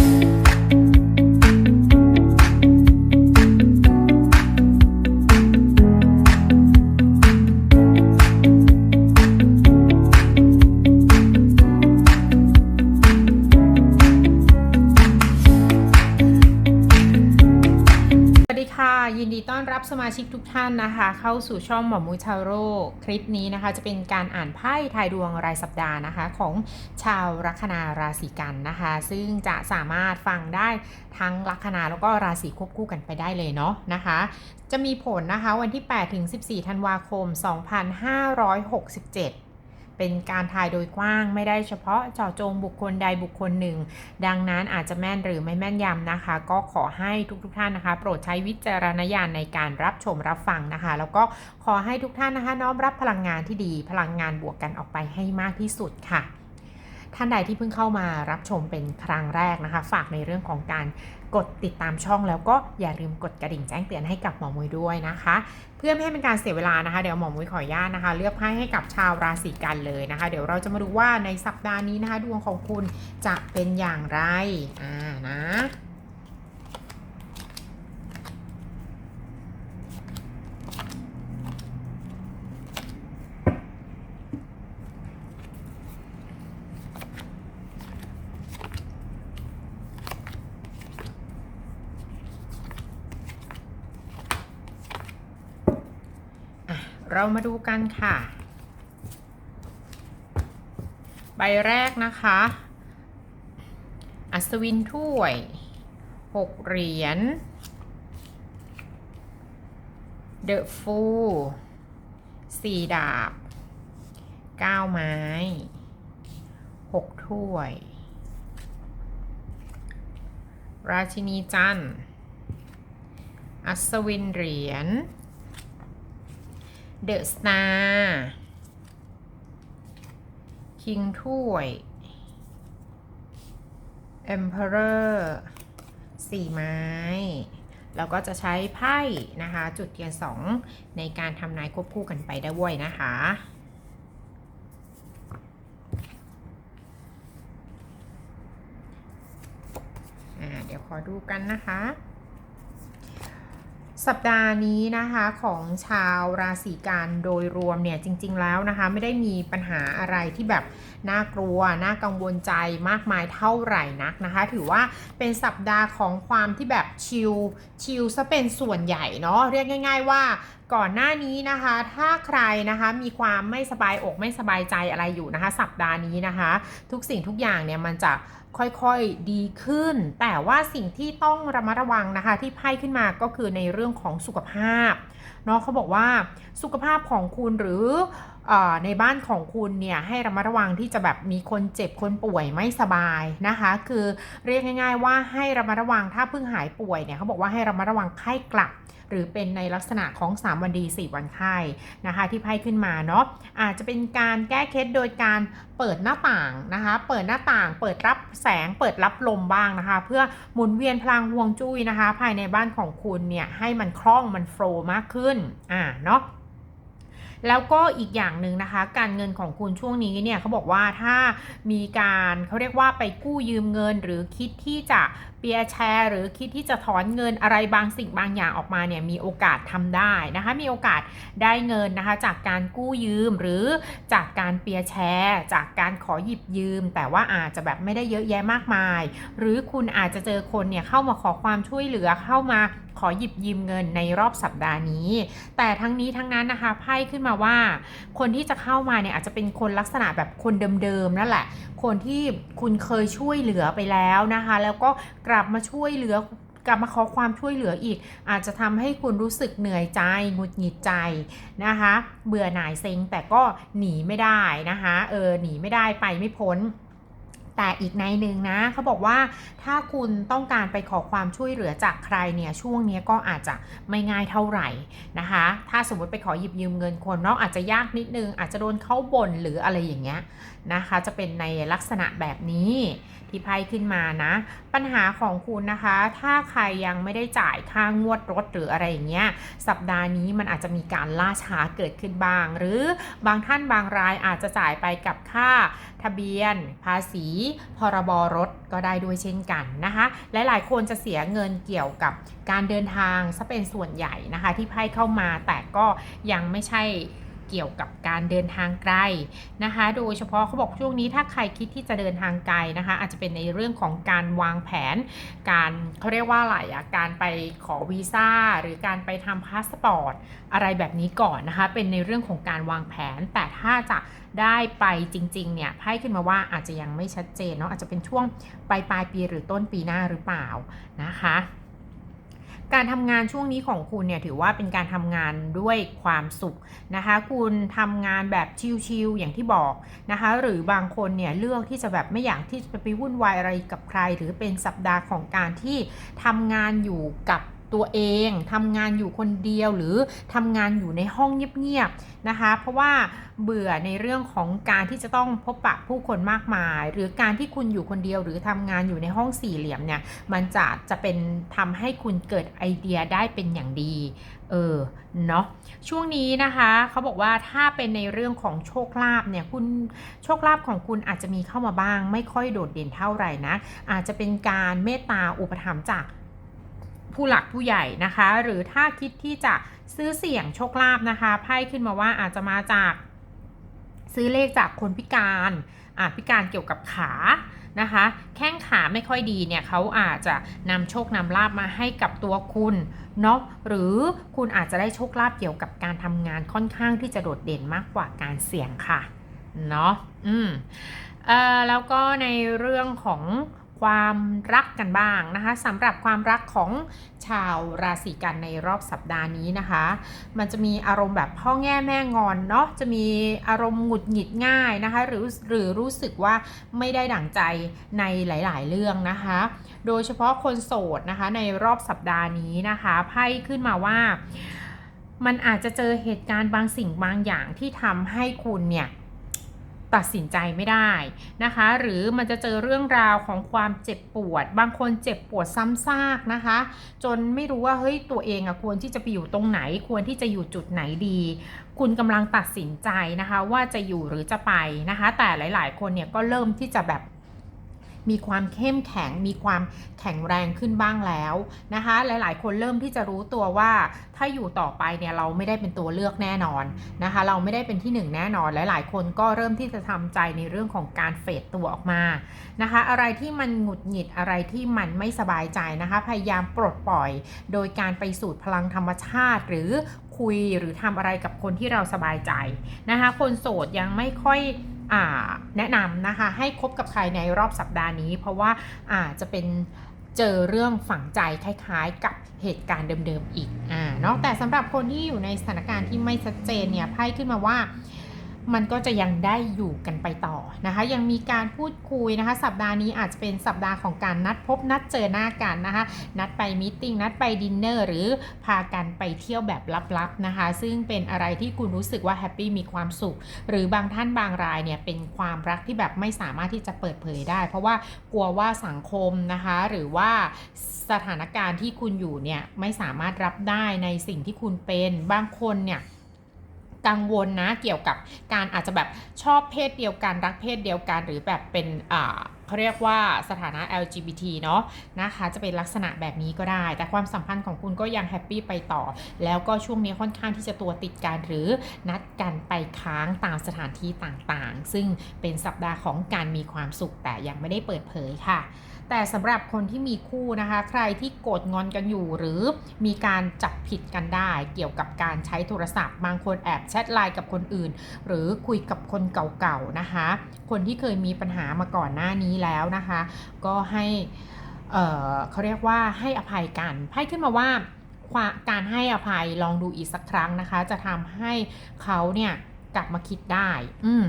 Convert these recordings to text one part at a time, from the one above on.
ส ชิกทุกท่านนะคะ เข้าสู่ช่องหมอมูชาโร่คลิปนี้นะคะ จะเป็นการอ่านไพ่ทายดวงรายสัปดาห์นะคะ ของชาวลัคนาราศีกันนะคะ ซึ่งจะสามารถฟังได้ทั้งลัคนาแล้วก็ราศีควบคู่กันไปได้เลยเนาะนะคะ จะมีผลนะคะวันที่8ถึง14ธันวาคม 2567 เป็นการทายโดยกว้าง ไม่ได้เฉพาะเจาะจงบุคคลใดบุคคลหนึ่ง ดังนั้นอาจจะแม่นหรือไม่แม่นยำนะคะ ก็ขอให้ทุกๆทท่านนะคะ โปรดใช้วิจารณญาณในการรับชมรับฟังนะคะ แล้วก็ขอให้ทุกท่านนะคะ น้อมรับพลังงานที่ดี พลังงานบวกกันออกไปให้มากที่สุดค่ะ ท่านใดที่เพิ่งเข้ามารับชมเป็นครั้งแรกนะคะ ฝากในเรื่องของการกดติดตามช่องแล้วก็อย่าลืมกดกระดิ่งแจ้งเตือนให้กับหมอมุยด้วยนะคะ เพื่อไม่ให้เป็นการเสียเวลานะคะ เดี๋ยวหมอมุยขออนุญาตนะคะ เลือกไพ่ให้กับชาวราศีกันเลยนะคะ เดี๋ยวเราจะมาดูว่าในสัปดาห์นี้นะคะ ดวงของคุณจะเป็นอย่างไรอ่านะ เรามาดูกันค่ะ ใบแรกนะคะ อัศวินถ้วยหกเหรียญเดอะฟูสี่ดาบเก้าไม้หกถ้วย ราชินีจันทร์อัศวินเหรียญ เดอะสตาร์คิงถ้วยเอ็มเพอเรอร์สี่ไม้แล้วก็จะใช้ไพ่นะคะ จุดเทียนสองในการทำนายควบคู่กันไปได้ด้วยนะคะ เดี๋ยวขอดูกันนะคะ สัปดาห์นี้นะคะของชาวราศีกันโดยรวมเนี่ยจริง ๆ แล้วนะคะไม่ได้มีปัญหาอะไรที่แบบน่ากลัวน่ากังวลใจมากมายเท่าไหร่นักนะคะ ถือว่าเป็นสัปดาห์ของความที่แบบชิลชิลซะเป็นส่วนใหญ่เนาะเรียกง่าย ๆ ว่า ก่อนหน้านี้นะคะ ถ้าใครนะคะมีความไม่สบายอกไม่สบายใจอะไรอยู่นะคะ สัปดาห์นี้นะคะ ทุกสิ่งทุกอย่างเนี่ยมันจะค่อยๆดีขึ้น แต่ว่าสิ่งที่ต้องระมัดระวังนะคะ ที่ไพ่ขึ้นมาก็คือในเรื่องของสุขภาพเนาะเขาบอกว่าสุขภาพของคุณหรือเออ ในบ้านของคุณเนี่ยให้ระมัดระวังที่จะแบบมีคนเจ็บคนป่วยไม่สบายนะคะ คือเรียกง่าย ๆ ว่าให้ระมัดระวังถ้าเพิ่งหายป่วยเนี่ยเขาบอกว่าให้ระมัดระวังไข้กลับ หรือเป็นในลักษณะของ 3 วันดี 4 วันไข้นะคะที่ไพ่ขึ้นมาเนาะอาจจะเป็นการแก้เคล็ดโดยการเปิดหน้าต่างนะคะ เปิดหน้าต่าง เปิดรับแสง เปิดรับลมบ้างนะคะ เพื่อหมุนเวียนพลังฮวงจุ้ยนะคะ ภายในบ้านของคุณเนี่ยให้มันคล่องมันโฟล์มากขึ้นอ่าเนาะ แล้วก็อีกอย่างหนึ่งนะคะ การเงินของคุณช่วงนี้เนี่ยเขาบอกว่าถ้ามีการเขาเรียกว่าไปกู้ยืมเงิน หรือคิดที่จะเปียร์แชร์ หรือคิดที่จะถอนเงินอะไรบางสิ่งบางอย่างออกมาเนี่ยมีโอกาสทำได้นะคะ มีโอกาสได้เงินนะคะ จากการกู้ยืมหรือจากการเปียร์แชร์ จากการขอหยิบยืม แต่ว่าอาจจะแบบไม่ได้เยอะแยะมากมาย หรือคุณอาจจะเจอคนเนี่ยเข้ามาขอความช่วยเหลือเข้ามา ขอหยิบยืมเงินในรอบสัปดาห์นี้ แต่ทั้งนี้ทั้งนั้นนะคะไพ่ขึ้นมาว่า คนที่จะเข้ามาเนี่ยอาจจะเป็นคนลักษณะแบบคนเดิมๆนั่นแหละ คนที่คุณเคยช่วยเหลือไปแล้วนะคะ แล้วก็กลับมาช่วยเหลือกลับมาขอความช่วยเหลืออีก อาจจะทำให้คุณรู้สึกเหนื่อยใจหงุดหงิดใจนะคะ เบื่อหน่ายเซ็งแต่ก็หนีไม่ได้นะคะเออหนีไม่ได้ไปไม่พ้น แต่อีกในหนึ่งนะเขาบอกว่าถ้าคุณต้องการไปขอความช่วยเหลือจากใครเนี่ยช่วงนี้ก็อาจจะไม่ง่ายเท่าไหร่นะคะ ถ้าสมมติไปขอหยิบยืมเงินคนเนาะอาจจะยากนิดนึง อาจจะโดนเข้าบ่นหรืออะไรอย่างเงี้ยนะคะ จะเป็นในลักษณะแบบนี้ที่ไพ่ขึ้นมานะ ปัญหาของคุณนะคะ ถ้าใครยังไม่ได้จ่ายค่างวดรถหรืออะไรอย่างเงี้ยสัปดาห์นี้มันอาจจะมีการล่าช้าเกิดขึ้นบ้าง หรือบางท่านบางรายอาจจะจ่ายไปกับค่า ทะเบียน ภาษี พรบรถก็ได้ด้วยเช่นกันนะคะหลายๆ คนจะเสียเงินเกี่ยวกับการเดินทางซะเป็นส่วนใหญ่นะคะ ที่ไพ่เข้ามาแต่ก็ยังไม่ใช่ เกี่ยวกับการเดินทางไกลนะคะ โดยเฉพาะเขาบอกช่วงนี้ถ้าใครคิดที่จะเดินทางไกลนะคะ อาจจะเป็นในเรื่องของการวางแผน การเขาเรียกว่าอะไรอะการไปขอวีซ่าหรือการไปทำพาสปอร์ตอะไรแบบนี้ก่อนนะคะ เป็นในเรื่องของการวางแผน แต่ถ้าจะได้ไปจริงๆเนี่ยไพ่ขึ้นมาว่าอาจจะยังไม่ชัดเจนเนาะอาจจะเป็นช่วงปลายปลายปีหรือต้นปีหน้าหรือเปล่านะคะ การทำงานช่วงนี้ของคุณเนี่ยถือว่าเป็นการทำงานด้วยความสุขนะคะ คุณทำงานแบบชิลๆอย่างที่บอกนะคะ หรือบางคนเนี่ยเลือกที่จะแบบไม่อยากที่จะไปวุ่นวายอะไรกับใคร หรือเป็นสัปดาห์ของการที่ทำงานอยู่กับ ตัวเองทำงานอยู่คนเดียวหรือทำงานอยู่ในห้องเงียบๆนะคะ เพราะว่าเบื่อในเรื่องของการที่จะต้องพบปะผู้คนมากมาย หรือการที่คุณอยู่คนเดียวหรือทำงานอยู่ในห้องสี่เหลี่ยมเนี่ยมันจะจะเป็นทำให้คุณเกิดไอเดียได้เป็นอย่างดีเออเนาะช่วงนี้นะคะเขาบอกว่าถ้าเป็นในเรื่องของโชคลาภเนี่ยคุณโชคลาภของคุณอาจจะมีเข้ามาบ้าง ไม่ค่อยโดดเด่นเท่าไหร่นะอาจจะเป็นการเมตตาอุปถัมภ์จาก ผู้หลักผู้ใหญ่นะคะ หรือถ้าคิดที่จะซื้อเสี่ยงโชคลาภนะคะไพ่ขึ้นมาว่าอาจจะมาจากซื้อเลขจากคนพิการอ่าพิการเกี่ยวกับขานะคะ แข้งขาไม่ค่อยดีเนี่ยเขาอาจจะนำโชคนำลาบมาให้กับตัวคุณเนาะหรือคุณอาจจะได้โชคลาภเกี่ยวกับการทำงานค่อนข้างที่จะโดดเด่นมากกว่าการเสี่ยงค่ะเนาะอืมเอ่อแล้วก็ในเรื่องของ ความรักกันบ้างนะคะสำหรับความรักของชาวราศีกันในรอบสัปดาห์นี้นะคะ มันจะมีอารมณ์แบบพ่อแง่แม่งอนเนาะจะมีอารมณ์หงุดหงิดง่ายนะคะหรือหรือรู้สึกว่าไม่ได้ดั่งใจในหลาย ๆ เรื่องนะคะ โดยเฉพาะคนโสดนะคะในรอบสัปดาห์นี้นะคะไพ่ขึ้นมาว่า มันอาจจะเจอเหตุการณ์บางสิ่งบางอย่างที่ทำให้คุณเนี่ย ตัดสินใจไม่ได้นะคะ หรือมันจะเจอเรื่องราวของความเจ็บปวด บางคนเจ็บปวดซ้ำซากนะคะ จนไม่รู้ว่าเฮ้ยตัวเองอะควรที่จะไปอยู่ตรงไหน ควรที่จะอยู่จุดไหนดี คุณกำลังตัดสินใจนะคะ ว่าจะอยู่หรือจะไปนะคะ แต่หลาย ๆ คนเนี่ยก็เริ่มที่จะแบบ มีความเข้มแข็ง มีความแข็งแรงขึ้นบ้างแล้วนะคะ หลาย ๆ คนเริ่มที่จะรู้ตัวว่าถ้าอยู่ต่อไปเนี่ยเราไม่ได้เป็นตัวเลือกแน่นอนนะคะ เราไม่ได้เป็นที่หนึ่งแน่นอน หลาย ๆ คนก็เริ่มที่จะทำใจในเรื่องของการเฟดตัวออกมานะคะ อะไรที่มันหงุดหงิดอะไรที่มันไม่สบายใจนะคะ พยายามปลดปล่อย โดยการไปสูดพลังธรรมชาติ หรือคุยหรือทำอะไรกับคนที่เราสบายใจนะคะ คนโสดยังไม่ค่อย แนะนำนะคะ ให้คบกับใครในรอบสัปดาห์นี้ เพราะว่าอาจจะเป็นเจอเรื่องฝังใจคล้ายๆ กับเหตุการณ์เดิมๆอีกอ่าเนาะแต่สำหรับคนที่อยู่ในสถานการณ์ที่ไม่ชัดเจนเนี่ยไพ่ขึ้นมาว่า มันก็จะยังได้อยู่กันไปต่อนะคะ ยังมีการพูดคุยนะคะ สัปดาห์นี้อาจจะเป็นสัปดาห์ของการนัดพบนัดเจอหน้ากันนะคะ นัดไปมิ팅นัดไปดินเนอร์หรือพากันไปเที่ยวแบบลับๆนะคะ ซึ่งเป็นอะไรที่คุณรู้สึกว่าแฮปปี้มีความสุข หรือบางท่านบางรายเนี่ยเป็นความรักที่แบบไม่สามารถที่จะเปิดเผยได้ เพราะว่ากลัวว่าสังคมนะคะ หรือว่าสถานการณ์ที่คุณอยู่เนี่ยไม่สามารถรับได้ในสิ่งที่คุณเป็นบางคนเนี่ย กังวลนะเกี่ยวกับการอาจจะแบบชอบเพศเดียวกันรักเพศเดียวกัน หรือแบบเป็นอ่าเขาเรียกว่าสถานะ LGBT เนาะนะคะจะเป็นลักษณะแบบนี้ก็ได้ แต่ความสัมพันธ์ของคุณก็ยังแฮปปี้ไปต่อ แล้วก็ช่วงนี้ค่อนข้างที่จะตัวติดกันหรือนัดกันไปค้างตามสถานที่ต่างๆ ซึ่งเป็นสัปดาห์ของการมีความสุขแต่ยังไม่ได้เปิดเผยค่ะ แต่สำหรับคนที่มีคู่นะคะ ใครที่โกรธงอนกันอยู่ หรือมีการจับผิดกันได้ เกี่ยวกับการใช้โทรศัพท์ บางคนแอบแชทไลน์กับคนอื่น หรือคุยกับคนเก่าๆนะคะ คนที่เคยมีปัญหามาก่อนหน้านี้แล้วนะคะ ก็ให้เเขาเรียกว่าให้อภัยกันไพ่ขึ้นมาว่าาการให้อภัยลองดูอีกสักครั้งนะคะ จะทำให้เขาเนี่ยกลับมาคิดได้ อืม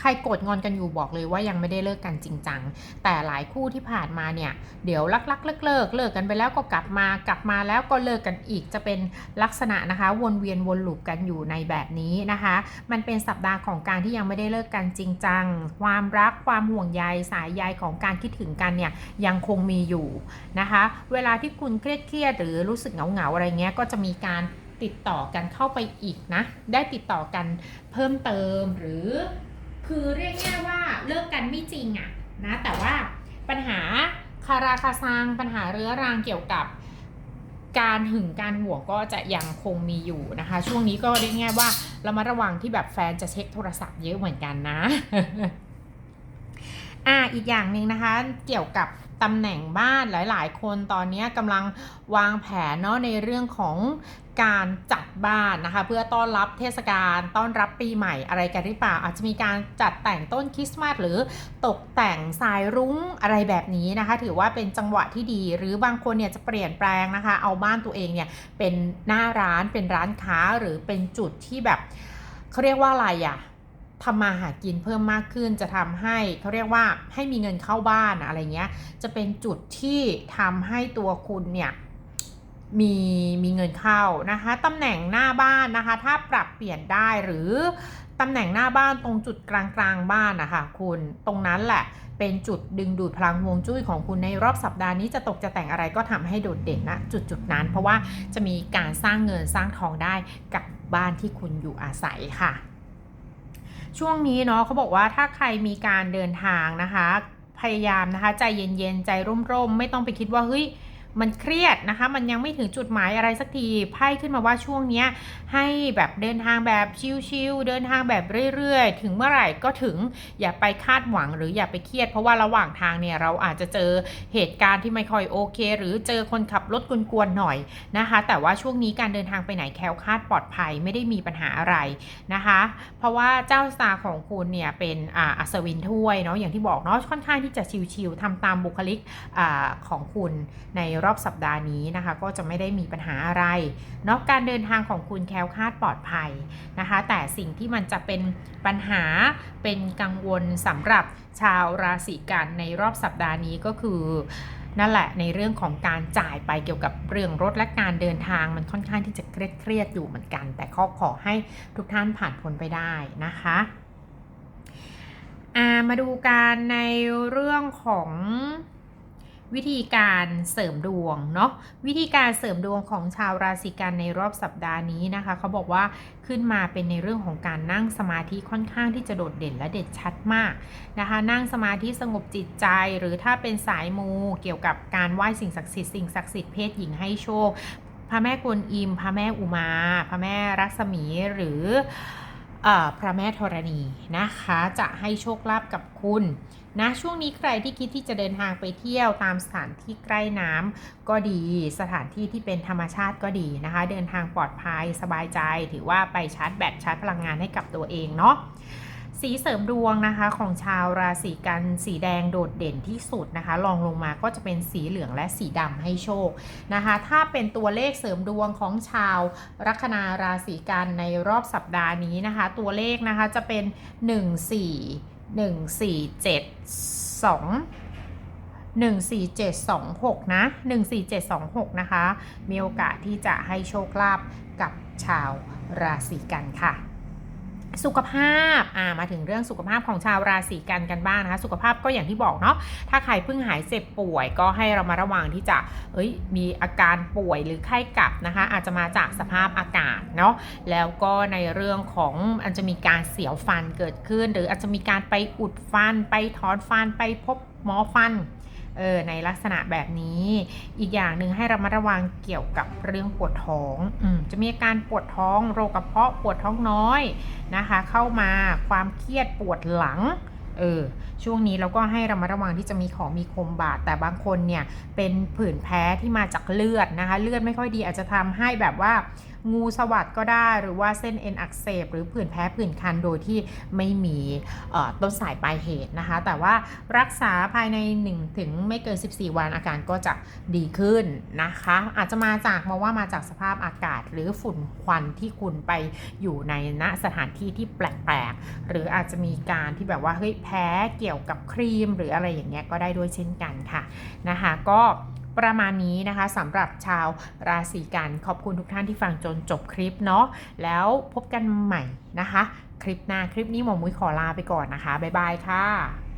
ใครโกรธงอนกันอยู่บอกเลยว่ายังไม่ได้เลิกกันจริงจัง แต่หลายคู่ที่ผ่านมาเนี่ย เดี๋ยวลักลักเลิกเลิกเลิกกันไปแล้วก็กลับมากลับมาแล้วก็เลิกกันอีกจะเป็นลักษณะนะคะ วนเวียนวนลูปกันอยู่ในแบบนี้นะคะ มันเป็นสัปดาห์ของการที่ยังไม่ได้เลิกกันจริงจัง ความรักความห่วงใยสายใยของการคิดถึงกันเนี่ยยังคงมีอยู่นะคะ เวลาที่คุณเครียดเครียดหรือรู้สึกเหงาเหงาอะไรเงี้ยก็จะมีการติดต่อกันเข้าไปอีกนะ ได้ติดต่อกันเพิ่มเติมหรือ คือเรียกง่ายว่าเลิกกันไม่จริงอะนะแต่ว่าปัญหาคาราคาซังปัญหาเรื้อรังเกี่ยวกับการหึงการห่วงก็จะยังคงมีอยู่นะคะ ช่วงนี้ก็เรียกง่ายว่าเรามาระวังที่แบบแฟนจะเช็คโทรศัพท์เยอะเหมือนกันนะอ่าอีกอย่างหนึ่งนะคะเกี่ยวกับ ตำแหน่งบ้านหลาย ๆ คนตอนนี้กำลังวางแผนเนาะในเรื่องของการจัดบ้านนะคะเพื่อต้อนรับเทศกาลต้อนรับปีใหม่อะไรกันหรือเปล่า อาจจะมีการจัดแต่งต้นคริสต์มาสหรือตกแต่งสายรุ้งอะไรแบบนี้นะคะ ถือว่าเป็นจังหวะที่ดี หรือบางคนเนี่ยจะเปลี่ยนแปลงนะคะ เอาบ้านตัวเองเนี่ยเป็นหน้าร้านเป็นร้านค้าหรือเป็นจุดที่แบบเขาเรียกว่าอะไรอะ ทำมาหากินเพิ่มมากขึ้นจะทำให้เขาเรียกว่าให้มีเงินเข้าบ้านอะไรเงี้ย จะเป็นจุดที่ทำให้ตัวคุณเนี่ยมีมีเงินเข้านะคะตำแหน่งหน้าบ้านนะคะ ถ้าปรับเปลี่ยนได้หรือตำแหน่งหน้าบ้านตรงจุดกลางกลางบ้านนะคะคุณตรงนั้นแหละเป็นจุดดึงดูดพลังฮวงจุ้ยของคุณในรอบสัปดาห์นี้จะตกจะแต่งอะไรก็ทำให้โดดเด่นนะจุดจุดนั้น เพราะว่าจะมีการสร้างเงินสร้างทองได้กับบ้านที่คุณอยู่อาศัยค่ะ ช่วงนี้เนาะเขาบอกว่าถ้าใครมีการเดินทางนะคะ พยายามนะคะ ใจเย็นๆ ใจร่มๆ ไม่ต้องไปคิดว่าเฮ้ย มันเครียดนะคะ มันยังไม่ถึงจุดหมายอะไรสักทีไพ่ขึ้นมาว่าช่วงนี้ให้แบบเดินทางแบบชิลๆเดินทางแบบเรื่อยๆ ถึงเมื่อไหร่ก็ถึงอย่าไปคาดหวังหรืออย่าไปเครียด เพราะว่าระหว่างทางเนี่ยเราอาจจะเจอเหตุการณ์ที่ไม่ค่อยโอเค หรือเจอคนขับรถกวนๆหน่อยนะคะ แต่ว่าช่วงนี้การเดินทางไปไหนแคล้วคลาดปลอดภัยไม่ได้มีปัญหาอะไรนะคะ เพราะว่าเจ้าสตาร์ของคุณเนี่ยเป็นอัศวินถ้วยเนาะอย่างที่บอกเนาะค่อนข้างที่จะชิลๆทำตามบุคลิกอของคุณในรอบสัปดาห์นี้นะคะ ก็จะไม่ได้มีปัญหาอะไรเนาะการเดินทางของคุณแคล้วคลาดปลอดภัยนะคะ แต่สิ่งที่มันจะเป็นปัญหาเป็นกังวลสำหรับชาวราศีกันในรอบสัปดาห์นี้ก็คือนั่นแหละในเรื่องของการจ่ายไปเกี่ยวกับเรื่องรถและการเดินทางมันค่อนข้างที่จะเครียดเครียดๆอยู่เหมือนกัน แต่ข้อขอให้ทุกท่านผ่านพ้นไปได้นะคะามาดูการในเรื่องของ วิธีการเสริมดวงเนาะวิธีการเสริมดวงของชาวราศีกันในรอบสัปดาห์นี้นะคะเขาบอกว่าขึ้นมาเป็นในเรื่องของการนั่งสมาธิค่อนข้างที่จะโดดเด่นและเด่นชัดมากนะคะ นั่งสมาธิสงบจิตใจ หรือถ้าเป็นสายมูเกี่ยวกับการไหว้สิ่งศักดิ์สิทธิ์สิ่งศักดิ์สิทธิ์เพศหญิงให้โชคพระแม่กวนอิมพระแม่อุมา พระแม่รัศมีหรือ พระแม่ธรณีนะคะ จะให้โชคลาภกับคุณนะช่วงนี้ใครที่คิดที่จะเดินทางไปเที่ยวตามสถานที่ใกล้น้ำก็ดี สถานที่ที่เป็นธรรมชาติก็ดีนะคะ เดินทางปลอดภัยสบายใจ ถือว่าไปชาร์จแบตชาร์จพลังงานให้กับตัวเองเนาะ สีเสริมดวงนะคะของชาวราศีกันสีแดงโดดเด่นที่สุดนะคะลองลงมาก็จะเป็นสีเหลืองและสีดำให้โชคนะคะ ถ้าเป็นตัวเลขเสริมดวงของชาวลัคนาราศีกันในรอบสัปดาห์นี้นะคะ ตัวเลขนะคะจะเป็น 1 4 1 4 7 2 1 4 7 2 6 นะ 1 4 7 2 6 นะคะ มีโอกาสที่จะให้โชคลาภกับชาวราศีกันค่ะ สุขภาพอ่ามาถึงเรื่องสุขภาพของชาวราศีกันกันบ้างนะคะ สุขภาพก็อย่างที่บอกเนาะ ถ้าใครเพิ่งหายเจ็บป่วย ก็ให้เรามาระวังที่จะ เอ้ย มีอาการป่วยหรือไข้กลับนะคะ อาจจะมาจากสภาพอากาศเนาะ แล้วก็ในเรื่องของอาจจะมีการเสียวฟันเกิดขึ้น หรืออาจจะมีการไปอุดฟัน ไปถอนฟัน ไปพบหมอฟัน เออในลักษณะแบบนี้ อีกอย่างหนึ่งให้เรามาระวังเกี่ยวกับเรื่องปวดท้องอจะมีอาการปวดท้องโรคกระเพาะปวดท้องน้อยนะคะ เข้ามาความเครียดปวดหลังเออช่วงนี้เราก็ให้เรามาระวังที่จะมีของมีคมบาดแต่บางคนเนี่ยเป็นผื่นแพ้ที่มาจากเลือดนะคะ เลือดไม่ค่อยดีอาจจะทำให้แบบว่า งูสวัสดก็ได้หรือว่าเส้นเอ็นอักเสบหรือผื่นแพ้ผื่นคันโดยที่ไม่มีต้นสายปลายเหตุนะคะ แต่ว่ารักษาภายใน 1 ถึงไม่เกิน 14 วันอาการก็จะดีขึ้นนะคะ อาจจะมาจากมาว่ามาจากสภาพอากาศ หรือฝุ่นควันที่คุณไปอยู่ในณสถานที่ที่แปลกๆ หรืออาจจะมีการที่แบบว่าเฮ้ยแพ้เกี่ยวกับครีม หรืออะไรอย่างเงี้ยก็ได้ด้วยเช่นกันค่ะนะคะก็ ประมาณนี้นะคะสำหรับชาวราศีกันขอบคุณทุกท่านที่ฟังจนจบคลิปเนาะแล้วพบกันใหม่นะคะ คลิปหน้าคลิปนี้หมอมุ้ยขอลาไปก่อนนะคะบ๊ายบายค่ะ